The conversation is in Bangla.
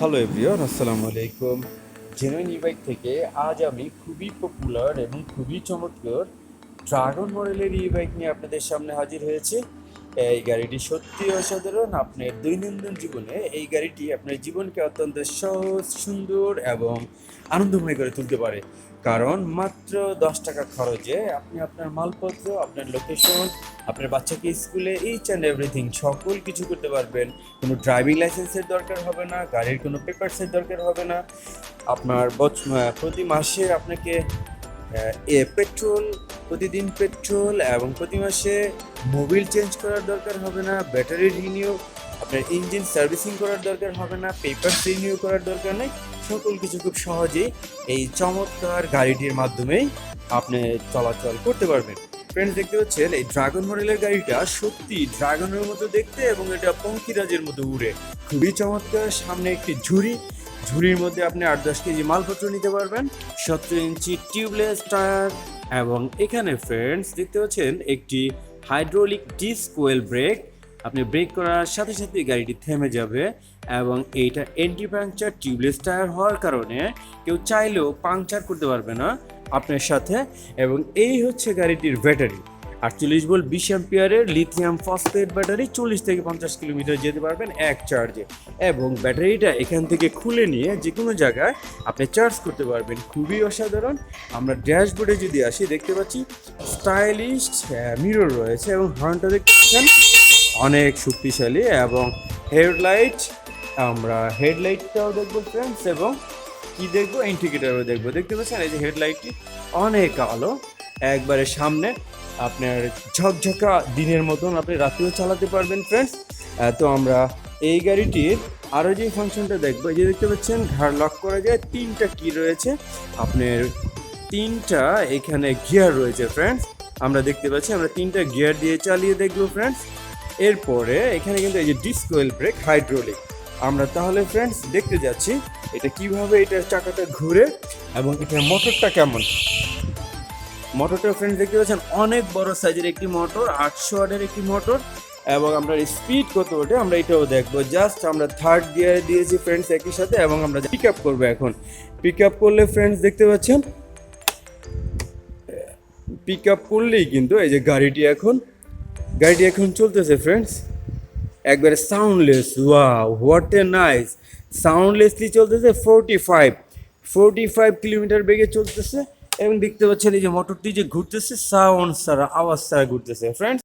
হ্যালো এভরিওয়ান আসসালামু আলাইকুম জেনুইন ই বাইক থেকে আজ আমি খুবই পপুলার এবং খুবই চমৎকার ড্রাগন মডেলের ইবাইক বাইক নিয়ে আপনাদের সামনে হাজির হয়েছে। এই গাড়িটি সত্যি অসাধারণ আপনার দৈনন্দিন জীবনে। এই গাড়িটি আপনার জীবনকে অত্যন্ত সহজ, সুন্দর এবং আনন্দময় করে তুলতে পারে। কারণ মাত্র দশ টাকা খরচে আপনি আপনার মালপত্র, আপনার লোকেশন আপনার বাচ্চাকে স্কুলে এইচ অ্যান্ড এভরিথিং সকল কিছু করতে পারবেন। কোনো ড্রাইভিং লাইসেন্সের দরকার হবে না, গাড়ির কোনো পেপারসের দরকার হবে না। আপনার প্রতি মাসে আপনাকে এ পেট্রোল প্রতিদিন পেট্রোল এবং প্রতি মাসে মোবিল চেঞ্জ করার দরকার হবে না, ব্যাটারি রিনিউ, আপনার ইঞ্জিন সার্ভিসিং করার দরকার হবে না, পেপার রিনিউ করার দরকার নেই, সকল কিছু খুব সহজেই এই চমৎকার গাড়িটির মাধ্যমেই আপনি চলাচল করতে পারবেন। ফ্রেন্ডস দেখতে পাচ্ছেন, এই ড্রাগন মডেলের গাড়িটা সত্যি ড্রাগনের মতো দেখতে এবং এটা পঙ্কিরাজের মতো উড়ে। খুবই চমৎকার, সামনে একটি ঝুড়ি, ঝুড়ির মধ্যে আপনি আট দশ কেজি মালপত্র নিতে পারবেন, সতেরো ইঞ্চি টিউবলেস টায়ার এবং এখানে ফ্রেন্ডস দেখতে পাচ্ছেন একটি হাইড্রোলিক ডিস্ক ওয়েল ব্রেক আপনি ব্রেক করার সাথে সাথে গাড়িটি থেমে যাবে এবং এইটা এন্টি পাংচার টিউবলেস টায়ার হওয়ার কারণে কেউ চাইলেও পাংচার করতে পারবে না আপনার সাথে। এবং এই হচ্ছে গাড়িটির ব্যাটারি আটচল্লিশ ভোল্ট বিশ অ্যাম্পিয়ারের লিথিয়াম ফসফেট ব্যাটারি চল্লিশ থেকে পঞ্চাশ কিলোমিটার যেতে পারবেন এক চার্জে। এবং ব্যাটারিটা এখান থেকে খুলে নিয়ে যে কোনো জায়গায় আপনি চার্জ করতে পারবেন। খুবই অসাধারণ। আমরা ড্যাশবোর্ডে যদি আসি, দেখতে পাচ্ছি স্টাইলিশ মিরর রয়েছে এবং হর্নটা দেখতে পাচ্ছেন অনেক শক্তিশালী এবং হেডলাইট, আমরা হেডলাইটটাও দেখব ফ্রেন্ডস এবং কি দেখব? ইন্ডিকেটারও দেখব। দেখতে পাচ্ছেন এই যে হেডলাইটটি অনেক আলো একবারে সামনে। আপনার ঝকঝকা দিনের মতন আপনি রাত্রেও চালাতে পারবেন ফ্রেন্ডস তো আমরা এই গাড়িটির আরও যে ফাংশনটা দেখব যে দেখতে পাচ্ছেন, ঘাড় লক করা যায়, তিনটা কি রয়েছে। আপনার তিনটা এখানে গিয়ার রয়েছে ফ্রেন্ডস আমরা দেখতে পাচ্ছি, আমরা তিনটা গিয়ার দিয়ে চালিয়ে দেখব ফ্রেন্ডস এরপরে এখানে কিন্তু এই যে ডিসকোয়েল ব্রেক হাইড্রোলিক আমরা তাহলে ফ্রেন্ডস দেখতে যাচ্ছি, এটা কীভাবে এটার চাকাটা ঘুরে এবং এটার মোটরটা কেমন। মোটরটা ফ্রেন্ডস দেখতে পাচ্ছেন, অনেক বড় সাইজের একটি মোটর, আটশো ওয়াটের একটি মোটর, এবং আমরা স্পিড কত ওঠে, আমরা এটাও দেখব। জাস্ট আমরা থার্ড গিয়ারে দিয়েছি ফ্রেন্ডস একই সাথে, এবং আমরা পিক আপ করব এখন। পিক আপ করলে ফ্রেন্ডস দেখতে পাচ্ছেন পিক আপ করলেই কিন্তু এই যে গাড়িটি এখন গাড়িটি এখন চলতেছে ফ্রেন্ডস একবারে সাউন্ডলেস ওয়া হোয়াট এ নাইস সাউন্ডলেসলি চলতেছে forty five forty five kilometre বেগে চলতেছে। এবং দেখতে পাচ্ছেন এই যে মোটরটি যে ঘুরতেছে সাউন্ড সারা আওয়াজ ছাড়া ঘুরতেছে। ফ্রেন্ডস